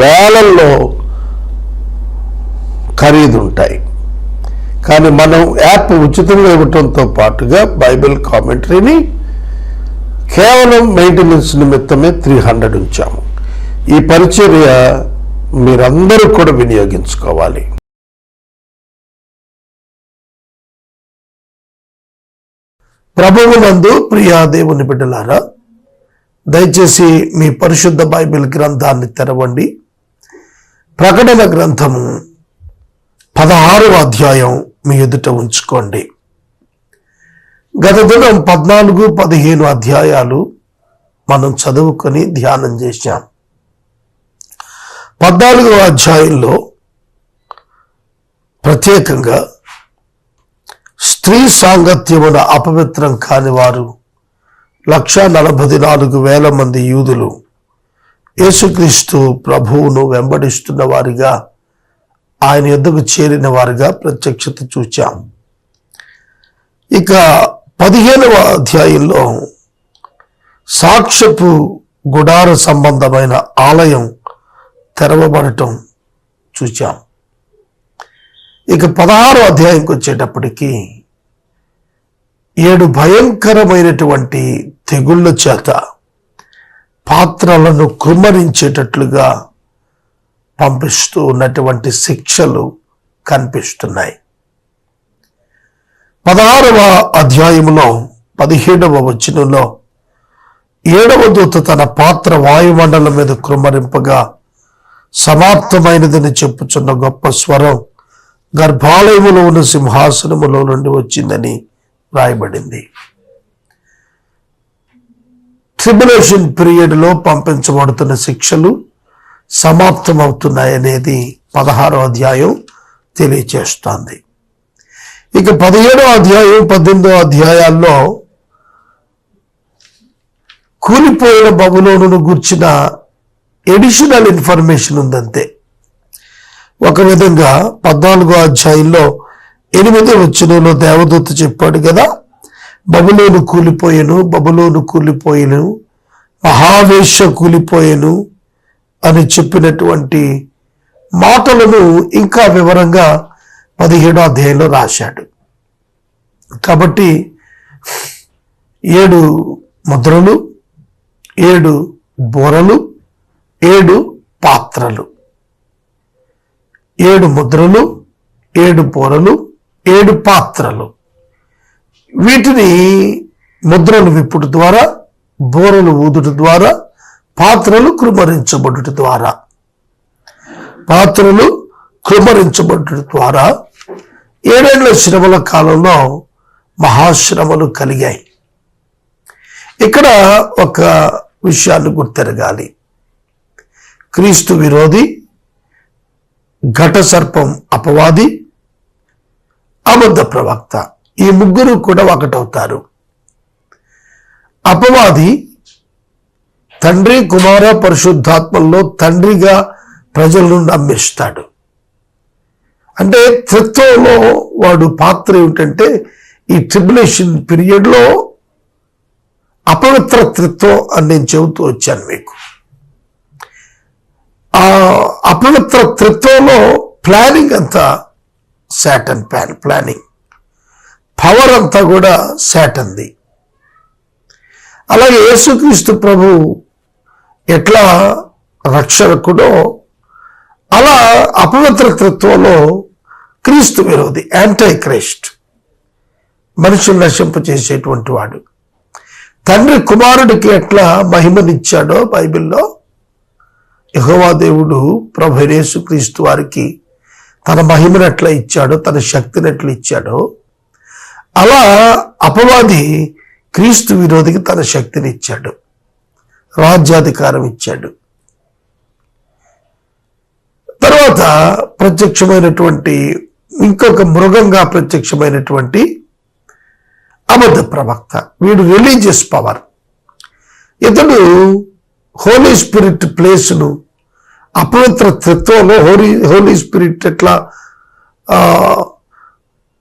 వేలల్లో ఖరీదు ఉంటాయి. కానీ మనం యాప్ ఉచితంగా ఇవ్వటంతో పాటుగా బైబిల్ కామెంటరీని కేవలం మెయింటెనెన్స్ నిమిత్తమే త్రీ హండ్రెడ్ ఉంచాము. ఈ పరిచర్య మీరందరూ కూడా వినియోగించుకోవాలి. ప్రభువునందు ప్రియా దేవుని బిడ్డలారా దయచేసి మీ పరిశుద్ధ బైబిల్ గ్రంథాన్ని తెరవండి. ప్రకటన గ్రంథము పదహారవ అధ్యాయం మీ ఎదుట ఉంచుకోండి. గత దినం పద్నాలుగు పదిహేను అధ్యాయాలు మనం చదువుకొని ధ్యానం చేశాం. పద్నాలుగవ అధ్యాయంలో ప్రత్యేకంగా స్త్రీ సాంగత్యమున అపవిత్రం కాని వారు లక్ష నలభై నాలుగు వేల మంది యూదులు యేసుక్రీస్తు ప్రభువును వెంబడిస్తున్న వారిగా ఆయన యుద్ధకు చేరిన వారిగా ప్రత్యక్షత చూచాం. ఇక పదిహేనవ అధ్యాయంలో సాక్ష్యపు గుడార సంబంధమైన ఆలయం తెరవబడటం చూచాం. ఇక పదహారో అధ్యాయంకి వచ్చేటప్పటికి ఏడు భయంకరమైనటువంటి తెగుళ్ళ చేత పాత్రలను కృమరించేటట్లుగా పంపిస్తూ ఉన్నటువంటి శిక్షలు కనిపిస్తున్నాయి. పదహారవ అధ్యాయములో పదిహేడవ వచనంలో ఏడవ దూత తన పాత్ర వాయుమండలం మీద కృమరింపగా సమాప్తమైనదని చెప్పుచున్న గొప్ప స్వరం గర్భాలయములో ఉన్న సింహాసనములో నుండి వచ్చిందని రాయబడింది. ట్రిబులేషన్ పీరియడ్లో పంపించబడుతున్న శిక్షలు సమాప్తమవుతున్నాయనేది పదహారో అధ్యాయం తెలియచేస్తోంది. ఇక పదిహేడో అధ్యాయం పద్దెనిమిదో అధ్యాయాల్లో కూలిపోయిన బబులోను గుర్చిన ఎడిషనల్ ఇన్ఫర్మేషన్ ఉందంతే. ఒక విధంగా పద్నాలుగో అధ్యాయంలో ఎనిమిది వచ్చినలో దేవదూత చెప్పాడు కదా బబులోను కూలిపోయెను బబులోను కూలిపోయెను మహావేశ కూలిపోయెను అని చెప్పినటువంటి మాటలను ఇంకా వివరంగా పదిహేడో అధ్యాయంలో రాశాడు. కాబట్టి ఏడు ముద్రలు ఏడు బోరలు ఏడు పాత్రలు ఏడు ముద్రలు ఏడు బోరలు ఏడు పాత్రలు. వీటిని ముద్రలు విప్పుట ద్వారా బోరలు ఊదుట ద్వారా పాత్రలు కృమరించబడుట ద్వారా. పాత్రలు కృమరించబడుట ద్వారా ఏడేళ్ళ శ్రమల కాలంలో మహాశ్రమలు కలిగాయి. ఇక్కడ ఒక విషయాన్ని గుర్తెరగాలి. క్రీస్తు విరోధి ఘట సర్పం అపవాది అబద్ధ ప్రవక్త. ఈ ముగ్గురు కూడా ఒకటవుతారు. అపవాది తండ్రి కుమార పరిశుద్ధాత్మల్లో తండ్రిగా ప్రజలను నమ్మిస్తాడు. అంటే త్రిత్వంలో వాడు పాత్ర ఏమిటంటే ఈ ట్రిబులేషన్ పీరియడ్లో అపవిత్ర త్రిత్వం అని నేను చెబుతూ వచ్చాను మీకు. ఆ అపవిత్ర త్రిత్వంలో ప్లానింగ్ అంతా సాటన్ ప్లాన్ ప్లానింగ్ పవర్ అంతా కూడా శాటన్ది అలాగే యేసుక్రీస్తు ప్రభు ఎట్లా రక్షకుడో అలా అపవిత్రతత్వంలో క్రీస్తు విరోధి యాంటై క్రైస్ట్ మనుషులు నశింపచేసేటువంటి వాడు. తండ్రి కుమారుడికి ఎట్లా మహిమనిచ్చాడో బైబిల్లో యహోవాదేవుడు ప్రభు యేసుక్రీస్తు వారికి తన మహిమను ఎట్లా ఇచ్చాడో తన శక్తిని ఎట్లా ఇచ్చాడో అలా అపవాది క్రీస్తు విరోధికి తన శక్తిని ఇచ్చాడు. రాజ్యాధికారం ఇచ్చాడు. తర్వాత ప్రత్యక్షమైనటువంటి ఇంకొక మృగంగా ప్రత్యక్షమైనటువంటి అబద్ధ ప్రవక్త వీడు రిలీజియస్ పవర్ ఇతడు హోలీ స్పిరిట్ ప్లేస్ను అపవిత్ర తత్వంలో హోలీ హోలీ స్పిరిట్ ఎట్లా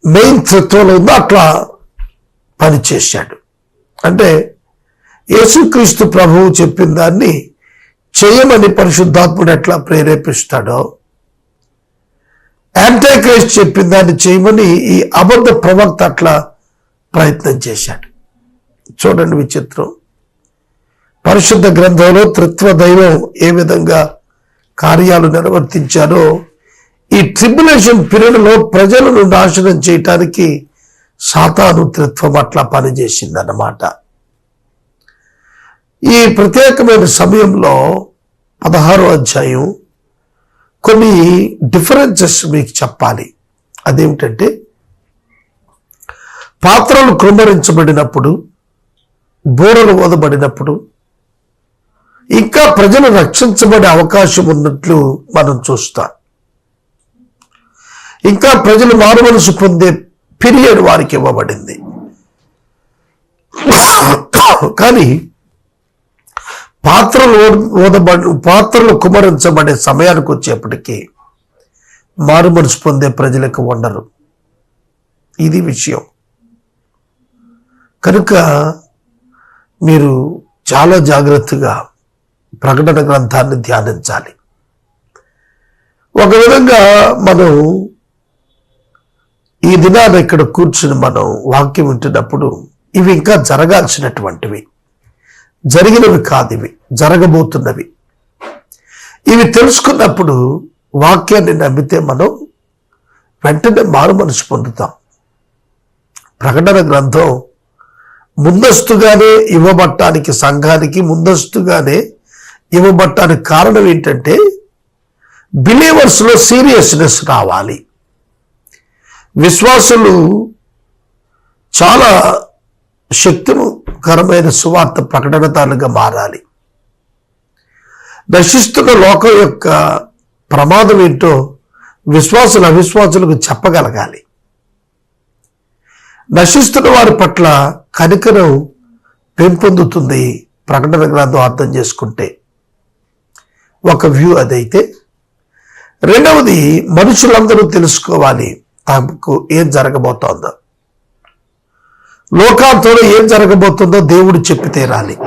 మెయిన్ త్రిత్వంలో ఉందో అట్లా పనిచేశాడు అంటే యేసుక్రీస్తు ప్రభువు చెప్పిన దాన్ని చేయమని పరిశుద్ధాత్ముడు ఎట్లా ప్రేరేపిస్తాడో యాంటైక్రైస్ట్ చెప్పిన దాన్ని చేయమని ఈ అబద్ధ ప్రవక్త అట్లా ప్రయత్నం చేశాడు. చూడండి విచిత్రం. పరిశుద్ధ గ్రంథంలో త్రిత్వ దైవం ఏ విధంగా కార్యాలు నిర్వర్తించారో ఈ ట్రిబులేషన్ పీరియడ్లో ప్రజలను నాశనం చేయటానికి శాతానుతృత్వం అట్లా పనిచేసిందన్నమాట. ఈ ప్రత్యేకమైన సమయంలో పదహారో అధ్యాయం కొన్ని డిఫరెన్సెస్ మీకు చెప్పాలి. అదేమిటంటే పాత్రలు కృమరించబడినప్పుడు బూరలు ఓదబడినప్పుడు ఇంకా ప్రజలు రక్షించబడే అవకాశం ఉన్నట్లు మనం చూస్తాం. ఇంకా ప్రజలు మారుమనసు పొందే పీరియడ్ వారికి ఇవ్వబడింది. కానీ పాత్రలు ఓదబడి పాత్రలు కుమరించబడే సమయానికి వచ్చేప్పటికీ మారు మనసు పొందే ప్రజలకు ఉండరు ఇది విషయం. కనుక మీరు చాలా జాగ్రత్తగా ప్రకటన గ్రంథాన్ని ధ్యానించాలి. ఒక విధంగా మనం ఈ దినాన ఇక్కడ కూర్చుని మనం వాక్యం వింటున్నప్పుడు ఇవి ఇంకా జరగాల్సినటువంటివి. జరిగినవి కాదు ఇవి జరగబోతున్నవి. ఇవి తెలుసుకున్నప్పుడు వాక్యాన్ని నమ్మితే మనం వెంటనే మారు మనసు పొందుతాం. ప్రకటన గ్రంథం ముందస్తుగానే ఇవ్వబట్టానికి సంఘానికి ముందస్తుగానే ఇవ్వబట్టానికి కారణం ఏంటంటే బిలీవర్స్లో సీరియస్నెస్ రావాలి. విశ్వాసులు చాలా శక్తికరమైన సువార్త ప్రకటనదారులుగా మారాలి. నశిస్తున్న లోకం యొక్క ప్రమాదం ఏంటో విశ్వాసులు అవిశ్వాసులకు చెప్పగలగాలి. నశిస్తున్న వారి పట్ల కనికరం పెంపొందుతుంది ప్రకటన గ్రంథం అర్థం చేసుకుంటే. ఒక వ్యూ అదైతే. రెండవది మనుషులందరూ తెలుసుకోవాలి. ఆమెకు ఏం జరగబోతోందో. లోకాంతంలో ఏం జరగబోతుందో దేవుడు చెప్పి తీరాలి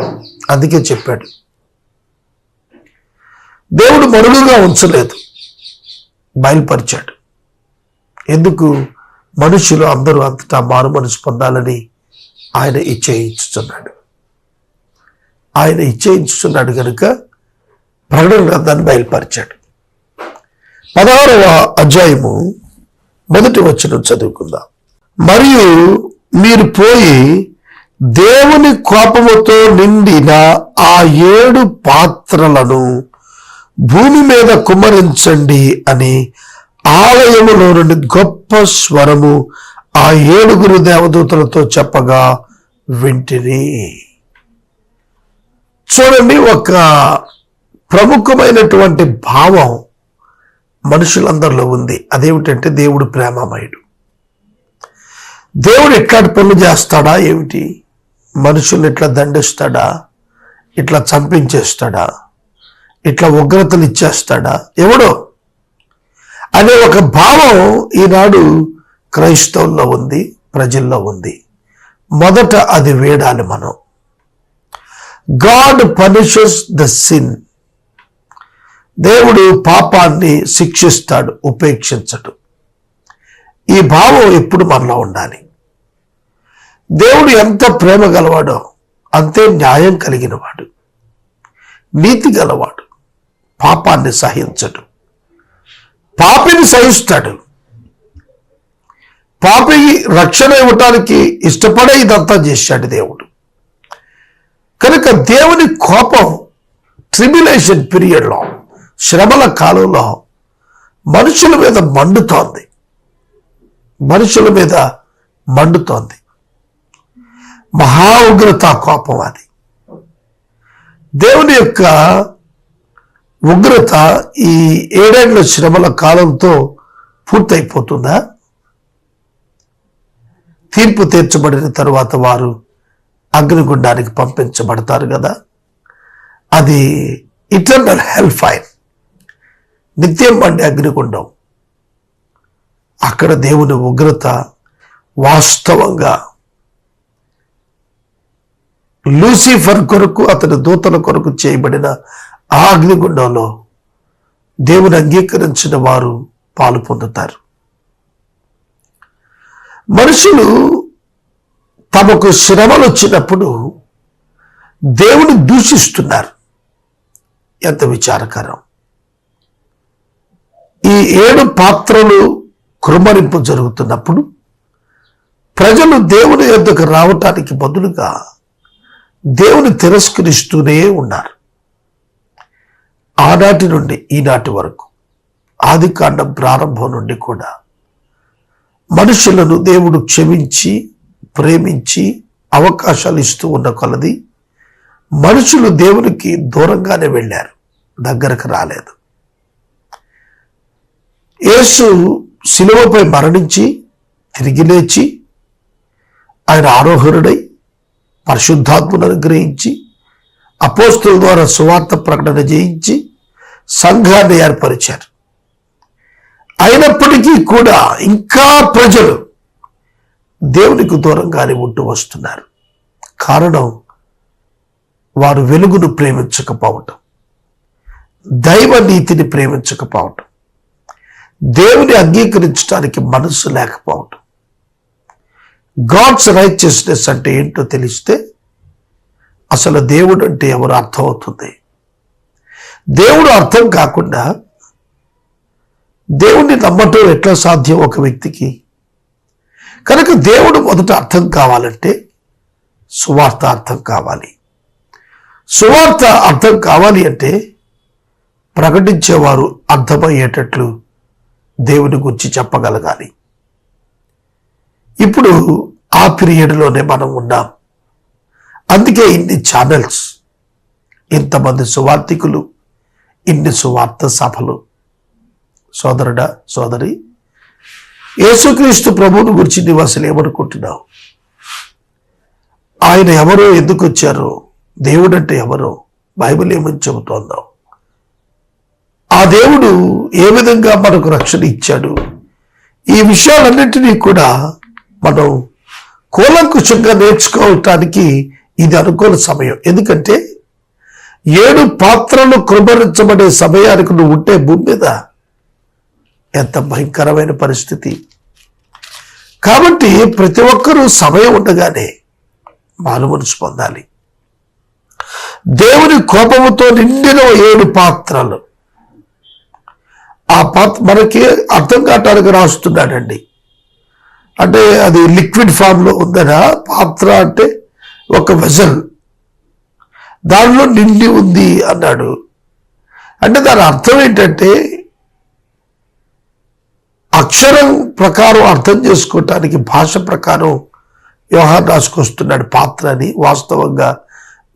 అందుకే చెప్పాడు. దేవుడు మరుడుగా ఉంచలేదు. బయలుపరిచాడు. ఎందుకు? మనుషులు అందరూ అంతటా మారు మనసు పొందాలని ఆయన ఇచ్చేయించుతున్నాడు ఆయన ఇచ్చేయించుతున్నాడు కనుక ప్రకటన గ్రంథాన్ని బయలుపరిచాడు. పదహారవ అధ్యాయము మొదటి వచ్చిన చదువుకుందాం. మరియు మీరు పోయి దేవుని కోపముతో నిండిన ఆ ఏడు పాత్రలను భూమి మీద కుమరించండి అని ఆలయములో నుండి గొప్ప స్వరము ఆ ఏడుగురు దేవదూతలతో చెప్పగా వింటిని. చూడండి ఒక ప్రముఖమైనటువంటి భావం మనుషులందరిలో ఉంది. అదేమిటంటే దేవుడు ప్రేమమయుడు. దేవుడు ఎట్లాంటి పనులు చేస్తాడా? ఏమిటి? మనుషుల్ని ఇట్లా దండిస్తాడా? ఇట్లా చంపించేస్తాడా? ఇట్లా ఉగ్రతలు ఇచ్చేస్తాడా? ఎవడో. అనే ఒక భావం ఈనాడు క్రైస్తవుల్లో ఉంది ప్రజల్లో ఉంది. మొదట అది వేడాలి మనం. గాడ్ పనిషెస్ ద సిన్ దేవుడు పాపాన్ని శిక్షిస్తాడు ఉపేక్షించడు. ఈ భావం ఎప్పుడు మనలో ఉండాలి? దేవుడు ఎంత ప్రేమ గలవాడో అంతే న్యాయం కలిగినవాడు. నీతి గలవాడు పాపాన్ని సహించడు. పాపిని సహిస్తాడు. పాపి రక్షణ ఇవ్వటానికి ఇష్టపడే ఇదంతా చేశాడు దేవుడు. కనుక దేవుని కోపం ట్రిబులేషన్ పీరియడ్లో శ్రమల కాలంలో మనుషుల మీద మండుతోంది. మనుషుల మీద మండుతోంది. మహా ఉగ్రత కోపం అది. దేవుని యొక్క ఉగ్రత ఈ ఏడేళ్ళ శ్రమల కాలంతో పూర్తయిపోతుందా? తీర్పు తీర్చబడిన తర్వాత వారు అగ్నిగుండానికి పంపించబడతారు కదా. అది ఇటర్నల్ హెల్ఫైర్ నిత్యం పండే అగ్నిగుండం. అక్కడ దేవుని ఉగ్రత వాస్తవంగా లూసిఫర్ కొరకు అతని దూతల కొరకు చేయబడిన ఆ అగ్నిగుండంలో దేవుని అంగీకరించిన వారు పాలు పొందుతారు. మనుషులు తమకు శ్రమలు వచ్చినప్పుడు దేవుని దూషిస్తున్నారు. ఎంత విచారకరం. ఏడు పాత్రలు కృమరింపు జరుగుతున్నప్పుడు ప్రజలు దేవుని యొద్దకు రావటానికి బదులుగా దేవుని తిరస్కరిస్తూనే ఉన్నారు. ఆనాటి నుండి ఈనాటి వరకు ఆది కాండం ప్రారంభం నుండి కూడా మనుషులను దేవుడు క్షమించి ప్రేమించి అవకాశాలు ఇస్తూ ఉన్న కొలది మనుషులు దేవునికి దూరంగానే వెళ్ళారు దగ్గరకు రాలేదు. యేసు శిలువపై మరణించి తిరిగి లేచి ఆయన ఆరోహణుడై పరిశుద్ధాత్మను అనుగ్రహించి అపోస్తుల ద్వారా సువార్త ప్రకటన చేయించి సంఘాన్ని ఏర్పరిచారు. అయినప్పటికీ కూడా ఇంకా ప్రజలు దేవునికి దూరంగానే ఉంటూ వస్తున్నారు. కారణం వారు వెలుగును ప్రేమించకపోవటం దైవ నీతిని ప్రేమించకపోవటం. దేవుని అంగీకరించడానికి మనసు లేకపోవటం. గాడ్స్ రైచియస్నెస్ అంటే ఏంటో తెలిస్తే అసలు దేవుడు అంటే ఎవరు అర్థమవుతుంది? దేవుడు అర్థం కాకుండా దేవుణ్ణి నమ్మటం ఎట్లా సాధ్యం ఒక వ్యక్తికి? కనుక దేవుడు మొదట అర్థం కావాలంటే సువార్త అర్థం కావాలి. సువార్త అర్థం కావాలి అంటే ప్రకటించేవారు అర్థమయ్యేటట్లు దేవుని గురించి చెప్పగలగాలి. ఇప్పుడు ఆ పీరియడ్లోనే మనం ఉన్నాం. అందుకే ఇన్ని ఛానల్స్ ఇంతమంది సువార్థికులు ఇన్ని సువార్త సభలు. సోదరుడా సోదరి యేసుక్రీస్తు ప్రభువుని గురించి నివాసులు అసలు ఏమనుకుంటున్నావు? ఆయన ఎవరో ఎందుకు వచ్చారో దేవుడంటే ఎవరో బైబిల్ ఏమని చెబుతోందో? ఆ దేవుడు ఏ విధంగా మనకు రక్షణ ఇచ్చాడు? ఈ విషయాలన్నింటినీ కూడా మనం కూలంకుశంగా నేర్చుకోవటానికి ఇది అనుకూల సమయం. ఎందుకంటే ఏడు పాత్రలు కృమరించబడే సమయానికి నువ్వు ఉంటే భూమి మీద ఎంత భయంకరమైన పరిస్థితి. కాబట్టి ప్రతి ఒక్కరూ సమయం ఉండగానే మానవుని పొందాలి. దేవుని కోపముతో నిండిన ఏడు పాత్రలు ఆ పాత్ర మనకి అర్థం కావటానికి రాస్తున్నాడండి. అంటే అది లిక్విడ్ ఫామ్లో ఉందనా? పాత్ర అంటే ఒక వెజల్. దానిలో నిండి ఉంది అన్నాడు. అంటే దాని అర్థం ఏంటంటే అక్షరం ప్రకారం అర్థం చేసుకోవటానికి భాష ప్రకారం వ్యవహారం రాసుకొస్తున్నాడు పాత్ర అని వాస్తవంగా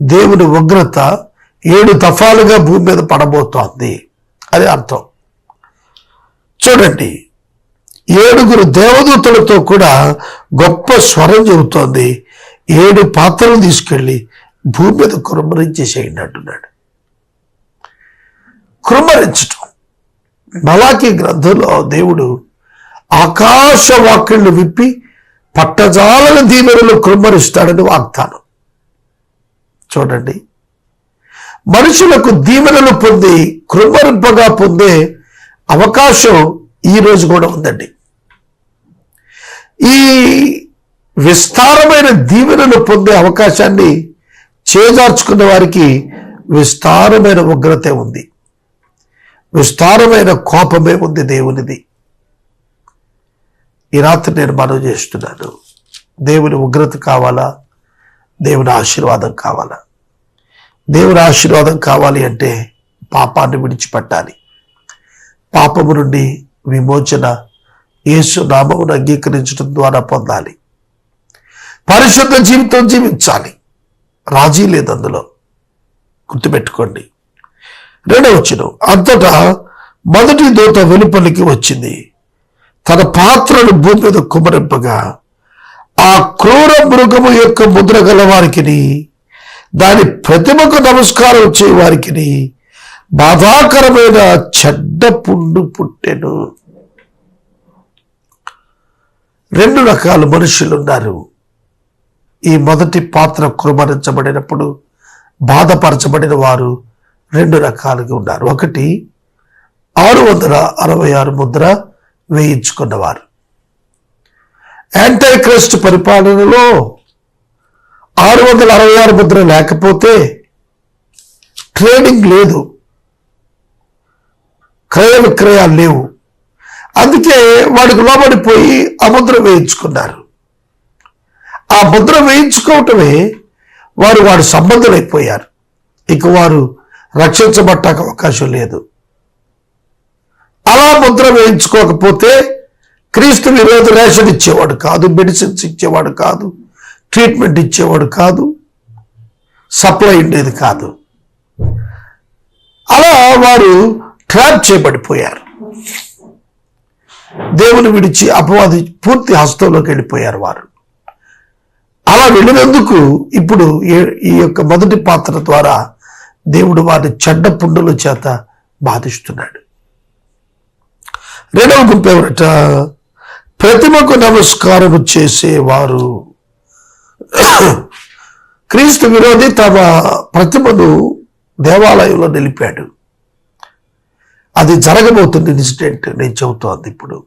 దేవుని ఉగ్రత ఏడు దఫాలుగా భూమి మీద పడబోతోంది అది అర్థం. చూడండి ఏడుగురు దేవదూతలతో కూడా గొప్ప స్వరం చెబుతోంది. ఏడు పాత్రలు తీసుకెళ్ళి భూమి మీద కృమరించేసేయండి అంటున్నాడు. కురుమరించటం మలాకి గ్రంథంలో దేవుడు ఆకాశ వాక్యులు విప్పి పట్టజాలన దీవెనలు కుమ్మరిస్తాడని వాగ్దానం. చూడండి మనుషులకు దీవెనలు పొంది కృమ్మరింపగా పొందే అవకాశం ఈ రోజు కూడా ఉందండి. ఈ విస్తారమైన దీవెనను పొందే అవకాశాన్ని చేజార్చుకున్న వారికి విస్తారమైన ఉగ్రతే ఉంది. విస్తారమైన కోపమే ఉంది దేవునిది. ఈ రాత్రి నేను మనం చేస్తున్నాను. దేవుని ఉగ్రత కావాలా? దేవుని ఆశీర్వాదం కావాలా? దేవుని ఆశీర్వాదం కావాలి అంటే పాపాన్ని విడిచిపెట్టాలి. పాపము నుండి విమోచన యేసు నామమును అంగీకరించడం ద్వారా పొందాలి. పరిశుద్ధ జీవితం జీవించాలి. రాజీ లేదు అందులో గుర్తుపెట్టుకోండి. రెండవ వచ్చిన అంతటా మొదటి దూత వెలుపలికి వచ్చింది. తన పాత్రను భూమి మీద కుమరింపగా ఆ క్రూర మృగము యొక్క ముద్ర గల వారికి దాని ప్రతిమకు నమస్కారం చేయ వారికి బాధాకరమైన చెడ్డ పుండు పుట్టెను. రెండు రకాల మనుషులు ఉన్నారు ఈ మొదటి పాత్ర కురుమరించబడినప్పుడు బాధపరచబడిన వారు రెండు రకాలుగా ఉన్నారు. ఒకటి ఆరు వందల అరవై ఆరు ముద్ర వేయించుకున్నవారు. యాంటీ క్రస్ట్ పరిపాలనలో ఆరు వందల అరవై ఆరు ముద్ర లేకపోతే ట్రేడింగ్ లేదు. క్రయ విక్రయాలు లేవు. అందుకే వాడికి లోబడిపోయి ఆ ముద్ర వేయించుకున్నారు. ఆ ముద్ర వేయించుకోవటమే వారు వాడు సంబంధులైపోయారు. ఇక వారు రక్షించబట్టక అవకాశం లేదు. అలా ముద్ర వేయించుకోకపోతే క్రీస్తు విరోధ రేషన్ ఇచ్చేవాడు కాదు మెడిసిన్స్ ఇచ్చేవాడు కాదు ట్రీట్మెంట్ ఇచ్చేవాడు కాదు సప్లై ఉండేది కాదు. అలా వారు ట్రాప్ చేయబడిపోయారు. దేవుని విడిచి అపవాది పూర్తి హస్తంలోకి వెళ్ళిపోయారు వారు. అలా వెళ్ళినందుకు ఇప్పుడు ఈ యొక్క మొదటి పాత్ర ద్వారా దేవుడు వారి చెడ్డ పుండుల చేత బాధిస్తున్నాడు. రెండవ గుంపు ఏమిట ప్రతిమకు నమస్కారం చేసేవారు. క్రీస్తు విరోధి తమ ప్రతిమను దేవాలయంలో నిలిపాడు. అది జరగబోతుంది ఇన్సిడెంట్ నేను చెబుతోంది ఇప్పుడు.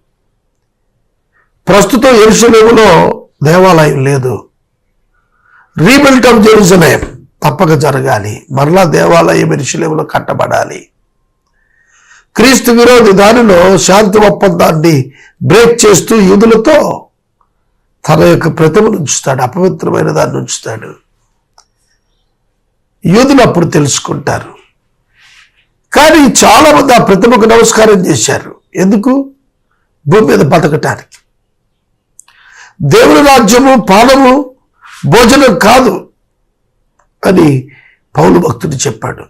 ప్రస్తుతం ఎరుసలేములో దేవాలయం లేదు. రీబిల్ట్ ఆఫ్ జెరూసలేం తప్పక జరగాలి. మరలా దేవాలయం ఎరుసలేములో కట్టబడాలి. క్రీస్తు విరోధి దానిలో శాంతి ఒప్పందాన్ని బ్రేక్ చేస్తూ యూదులతో తన యొక్క ప్రతిమను ఉంచుతాడు అపవిత్రమైన దాన్ని ఉంచుతాడు. యూదులు అప్పుడు తెలుసుకుంటారు. కానీ చాలా మంది ఆ ప్రతిమకు నమస్కారం చేశారు. ఎందుకు? భూమి మీద బతకటానికి. దేవుని రాజ్యము పాలము భోజనం కాదు అని పౌలు భక్తుడు చెప్పాడు.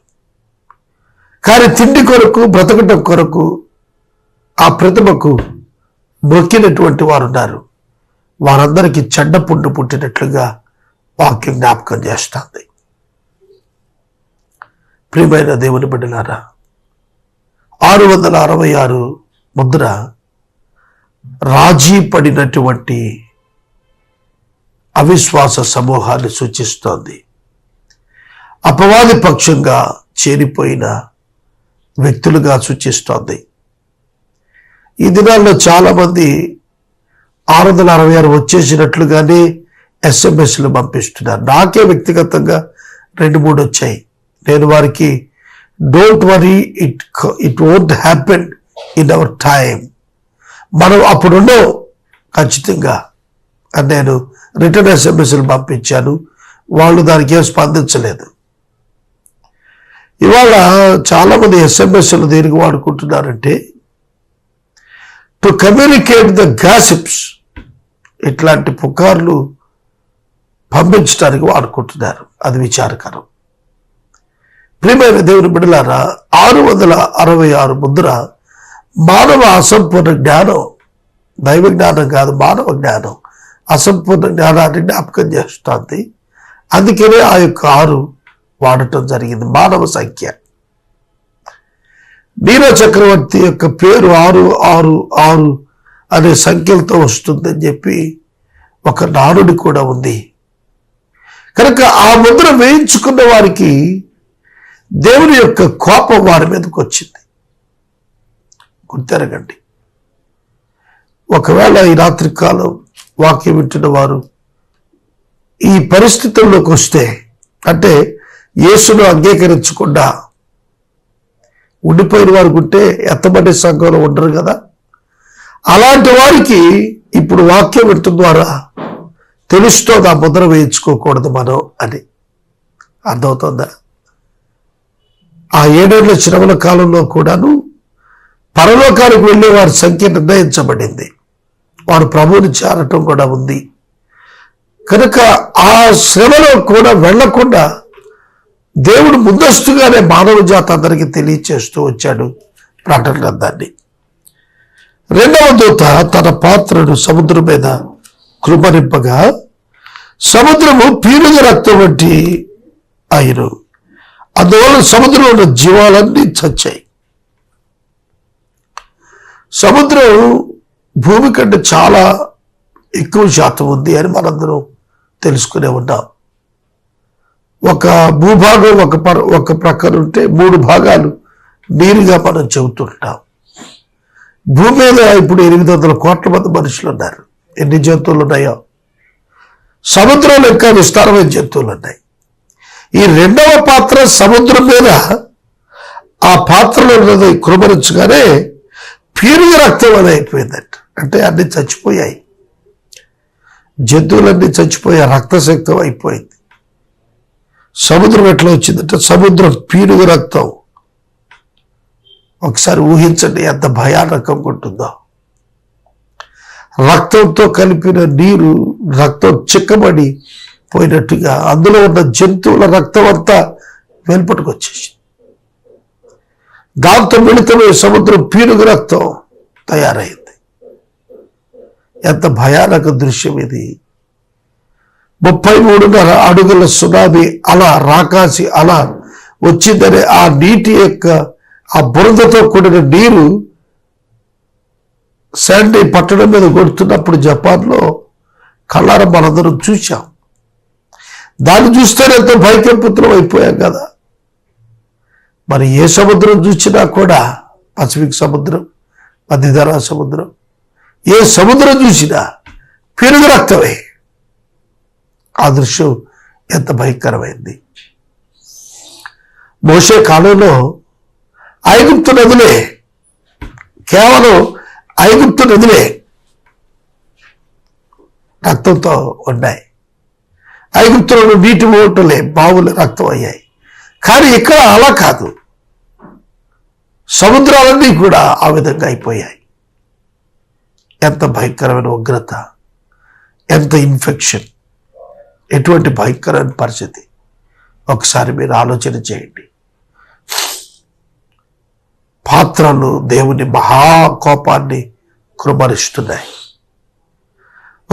కానీ తిండి కొరకు బ్రతకటం కొరకు ఆ ప్రతిమకు మొక్కినటువంటి వారు ఉన్నారు వారందరికీ చెడ్డ పుండు పుట్టినట్లుగా వాక్యం జ్ఞాపకం చేస్తుంది. ప్రియమైన దేవుని బిడ్డలారా ఆరు వందల అరవై ఆరు ముద్ర రాజీ పడినటువంటి అవిశ్వాస సమూహాన్ని సూచిస్తోంది. అపవాది పక్షంగా చేరిపోయిన వ్యక్తులుగా సూచిస్తోంది. ఈ దినాల్లో చాలామంది ఆరు వందల అరవై ఆరు వచ్చేసినట్లుగానే ఎస్ఎంఎస్లు పంపిస్తున్నారు. నాకే వ్యక్తిగతంగా రెండు మూడు వచ్చాయి. నేను వారికి don't worry it it won't happen in our time మనం అప్పుడుండో ఖచ్చితంగా. అని నేను రిటర్న్ ఎస్ఎంఎస్లు పంపించాను. వాళ్ళు దానికి ఏం స్పందించలేదు. ఇవాళ చాలామంది ఎస్ఎంఎస్లు దేనికి వాడుకుంటున్నారంటే టు కమ్యూనికేట్ ద గాసిప్స్ ఇట్లాంటి పుకార్లు పంపించడానికి వాడుకుంటున్నారు. అది విచారకరం. ప్రియమైన దేవుని బిడ్డలారా ఆరు వందల అరవై ఆరు ముద్ర మానవ అసంపూర్ణ జ్ఞానం దైవ జ్ఞానం కాదు మానవ జ్ఞానం అసంపూర్ణ జ్ఞానాన్ని జ్ఞాపకం చేస్తుంది. అందుకనే ఆ యొక్క ఆరు వాడటం జరిగింది మానవ సంఖ్య. నీరో చక్రవర్తి యొక్క పేరు ఆరు ఆరు ఆరు అనే సంఖ్యలతో వస్తుందని చెప్పి ఒక నానుడి కూడా ఉంది. కనుక ఆ ముద్ర వేయించుకున్న వారికి దేవుని యొక్క కోపం వారి మీదకి వచ్చింది. గుర్తెరగండి. ఒకవేళ ఈ రాత్రి కాలం వాక్యం వింటున్న వారు ఈ పరిస్థితుల్లోకి వస్తే అంటే యేసును అంగీకరించకుండా ఉండిపోయిన వారు ఉంటే ఎత్తబడే సంఘంలో ఉండరు కదా? అలాంటి వారికి ఇప్పుడు వాక్యం వింటం ద్వారా తెలుస్తోంది ఆ ముద్ర వేయించుకోకూడదు మనం అని? అర్థమవుతుందా? ఆ ఏడేళ్ళ శ్రమల కాలంలో కూడాను పరలోకానికి వెళ్ళే వారి సంఖ్య నిర్ణయించబడింది. వారు ప్రభువుని చేరటం కూడా ఉంది. కనుక ఆ శ్రమలో కూడా వెళ్ళకుండా దేవుడు ముందస్తుగానే మానవ జాతి అందరికీ తెలియచేస్తూ వచ్చాడు ప్రకటన గ్రంథాన్ని. రెండవ దూత తన పాత్రను సముద్రం మీద కృపరింపగా సముద్రము పీనుగ రక్తం వంటి అయిను అందువల్ల సముద్రంలో ఉన్న జీవాలన్నీ చచ్చాయి. సముద్రం భూమి కంటే చాలా ఎక్కువ శాతం ఉంది అని మనందరం తెలుసుకునే ఉన్నాం. ఒక భూభాగం ఒక పర ఒక ప్రక్కన ఉంటే మూడు భాగాలు నీరుగా మనం చెబుతుంటాం. భూమి మీద ఇప్పుడు ఎనిమిది వందల కోట్ల మంది మనుషులు ఉన్నారు. ఎన్ని జంతువులు ఉన్నాయో. సముద్రంలో ఇంకా విస్తారమైన జంతువులు ఉన్నాయి. ఈ రెండవ పాత్ర సముద్రం మీద ఆ పాత్రలో ఉన్నది కృమరించగానే పీరుగు రక్తం అని అయిపోయిందంట. అంటే అన్ని చచ్చిపోయాయి. జంతువులన్నీ చచ్చిపోయాయి రక్తశక్తం అయిపోయింది. సముద్రం ఎట్లా వచ్చిందంటే సముద్రం పీనుగు రక్తం. ఒకసారి ఊహించండి ఎంత భయానకంగా ఉంటుందో. రక్తంతో కలిపిన నీరు రక్తం చిక్కబడి పోయినట్టుగా అందులో ఉన్న జంతువుల రక్తం అంతా వెలుపటికొచ్చేసి దాంతో మిళితమై సముద్రం పీనుగు రక్తం తయారైంది. ఎంత భయానక దృశ్యం ఇది. ముప్పై మూడున్నర అడుగుల సునామీ అలా రాకాసి అలా వచ్చిందని ఆ నీటి యొక్క ఆ బురదతో కూడిన నీరు శాండీ పట్టణం మీద కొడుతున్నప్పుడు జపాన్లో కళ్ళారం మనందరం చూశాం. దాన్ని చూస్తేనే ఎంతో భయకంపితులం అయిపోయాం కదా. మరి ఏ సముద్రం చూసినా కూడా పసిఫిక్ సముద్రం మధ్యధరా సముద్రం ఏ సముద్రం చూసినా పెరుగు రక్తమే. ఆ దృశ్యం ఎంత భయంకరమైంది. మోసే కాలంలో ఐగుప్తు నదులే కేవలం ఐగుప్తు నదులే రక్తంతో ఉన్నాయి. ఐగుప్తులను నీటి ఓటలే బావులు రక్తం అయ్యాయి. కానీ ఇక్కడ అలా కాదు. సముద్రాలన్నీ కూడా ఆ విధంగా అయిపోయాయి. ఎంత భయంకరమైన ఉగ్రత ఎంత ఇన్ఫెక్షన్ ఎటువంటి భయంకరమైన పరిస్థితి. ఒకసారి మీరు ఆలోచన చేయండి. పాత్రలు దేవుని మహాకోపాన్ని కృమరిస్తున్నాయి.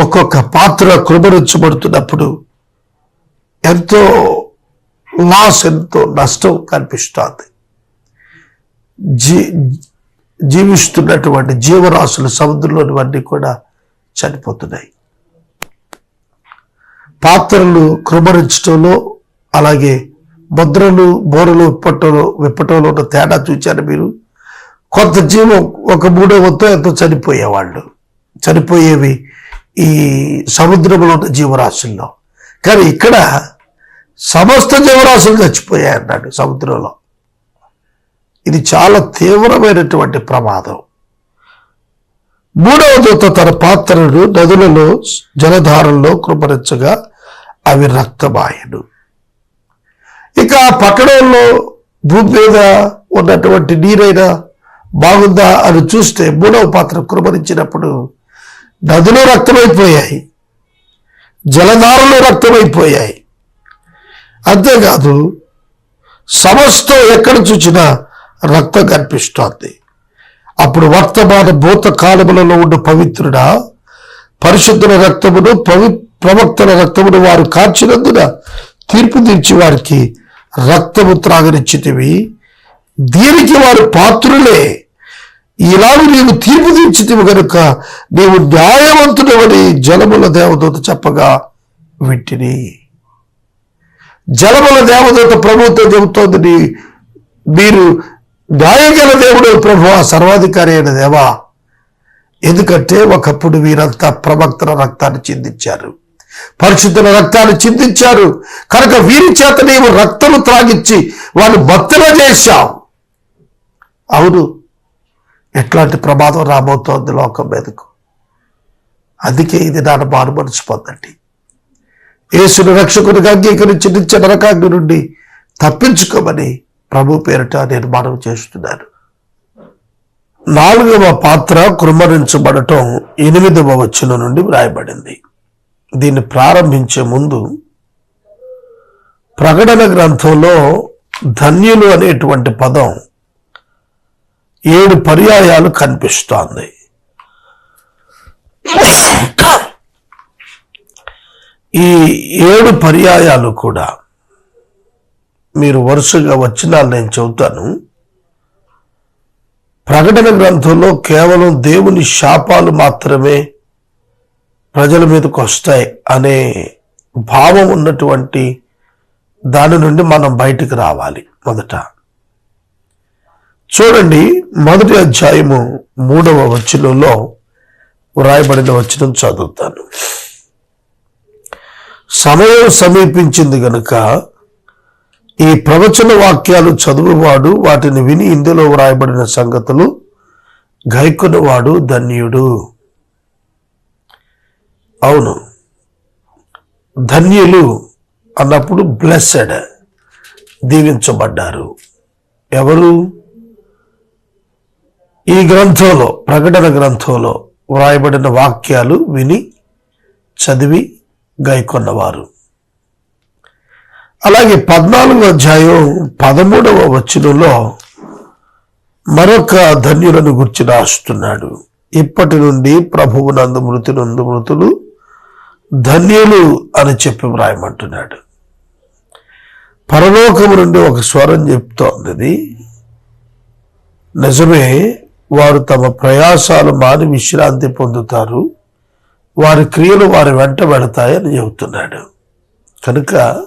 ఒక్కొక్క పాత్ర కృమరించబడుతున్నప్పుడు ఎంతో లాస్ ఎంతో నష్టం కనిపిస్తోంది. జీ జీవిస్తున్నటువంటి జీవరాశులు సముద్రంలోనివన్నీ కూడా చనిపోతున్నాయి. పాత్రలు కృమరించడంలో అలాగే ముద్రలు బోరలు విప్పటంలో విప్పటంలో ఉన్న తేడా చూచారు మీరు. కొంత జీవం ఒక మూడో వంతు ఎంతో చనిపోయేవాళ్ళు. చనిపోయేవి ఈ సముద్రంలో ఉన్న జీవరాశుల్లో. కానీ ఇక్కడ సమస్త జీవరాశులు చచ్చిపోయాయి అన్నాడు సముద్రంలో. ఇది చాలా తీవ్రమైనటువంటి ప్రమాదం. మూడవ దూత తన పాత్రను నదులలో జలధారంలో కృపరించగా అవి రక్తమాయను. ఇక పట్టణంలో భూమి మీద ఉన్నటువంటి నీరైనా బాగుందా అని చూస్తే మూడవ పాత్ర కృపరించినప్పుడు నదులు రక్తమైపోయాయి. జలధారలు రక్తమైపోయాయి. అంతేకాదు సమస్తం ఎక్కడ చూసినా రక్తం కనిపిస్తోంది. అప్పుడు వర్తమాన భూత కాలములలో ఉన్న పవిత్రుడా పరిశుద్ధుల రక్తమును పవి ప్రవక్తల రక్తమును వారు కాల్చినందున తీర్పు తీర్చి వారికి రక్తము త్రాగనిచ్చితివి. దీనికి వారు పాత్రులే. ఇలాగ నీవు తీర్పు తీర్చితివి కనుక నీవు న్యాయవంతుడవని జలముల దేవదూత చెప్పగా వింటిని. జలముల దేవదూత ప్రభుత్వం చెబుతోంది నీ- మీరు న్యాయగల దేవుడు ప్రభు సర్వాధికారి అయిన దేవా. ఎందుకంటే ఒకప్పుడు వీరంతా ప్రవక్తల రక్తాన్ని చిందించారు. పరిశుద్ధుల రక్తాన్ని చిందించారు. కనుక వీరి చేత నీవు రక్తము త్రాగిచ్చి వాళ్ళు భక్తుల చేశావు. అవును ఎట్లాంటి ప్రమాదం రాబోతోంది లోకం మీదకు? అందుకే ఇది నాన్న మారు మనసు పొందండి. యేసును రక్షకునిగా అంగీకరించి నిత్య నరకాగ్ని నుండి తప్పించుకోమని ప్రభు పేరిట నేను మనవి చేస్తున్నాను. నాలుగవ పాత్ర కృమ్మరించబడటం ఎనిమిదవ వచనం నుండి వ్రాయబడింది. దీన్ని ప్రారంభించే ముందు ప్రకటన గ్రంథంలో ధన్యులు అనేటువంటి పదం ఏడు పర్యాయాలు కనిపిస్తోంది. ఈ ఏడు పర్యాయాలు కూడా మీరు వరుసగా వచ్చినాలు నేను చెబుతాను. ప్రకటన గ్రంథంలో కేవలం దేవుని శాపాలు మాత్రమే ప్రజల మీదకు వస్తాయి అనే భావం ఉన్నటువంటి దాని నుండి మనం బయటికి రావాలి మొదట. చూడండి మొదటి అధ్యాయము మూడవ వచనంలో వ్రాయబడిన వచనం చదువుతాను. సమయం సమీపించింది గనుక ఈ ప్రవచన వాక్యాలు చదువువాడు వాటిని విని ఇందులో వ్రాయబడిన సంగతులు గైకొనవాడు ధన్యుడు. అవును. ధన్యులు అన్నప్పుడు బ్లెస్సెడ్ దీవించబడ్డారు. ఎవరు? ఈ గ్రంథంలో ప్రకటన గ్రంథంలో వ్రాయబడిన వాక్యాలు విని చదివి గైకొన్నవారు అలాగే పద్నాలుగో అధ్యాయం పదమూడవ వచనంలో మరొక ధన్యులను గుర్చి రాస్తున్నాడు. ఇప్పటి నుండి ప్రభువు నందు మృతి నందు మృతులు ధన్యులు అని చెప్పి వ్రాయమంటున్నాడు. పరలోకము నుండి ఒక స్వరం చెప్తోంది. నిజమే వారు తమ ప్రయాసాలు మాని విశ్రాంతి పొందుతారు. వారి క్రియలు వారి వెంట పెడతాయని చెబుతున్నాడు. కనుక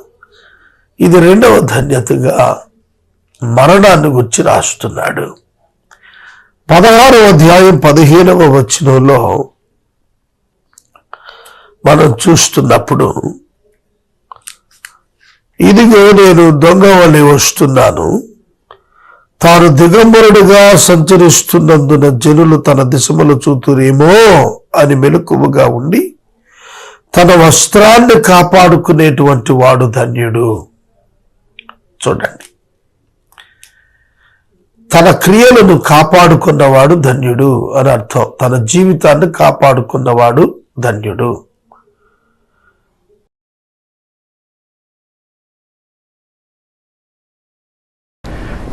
ఇది రెండవ ధన్యతగా మరణాన్ని గుర్చి రాస్తున్నాడు. పదహారవ అధ్యాయం పదిహేనవ వచనంలో మనం చూస్తున్నప్పుడు ఇదిగో నేను దొంగ వలె వస్తున్నాను. తాను దిగంబరుడుగా సంచరిస్తున్నందున జనులు తన దిశములు చూతురేమో. అని మెలకువగా ఉండి తన వస్త్రాన్ని కాపాడుకునేటువంటి వాడు ధన్యుడు. చూడండి. తన క్రియలను కాపాడుకున్నవాడు ధన్యుడు అని అర్థం. తన జీవితాన్ని కాపాడుకున్నవాడు ధన్యుడు.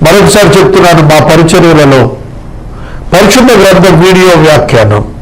మరొకసారి చెప్తున్నాను మా పరిచర్యలలో. పరిశుద్ధ గ్రంథ వీడియో వ్యాఖ్యానం.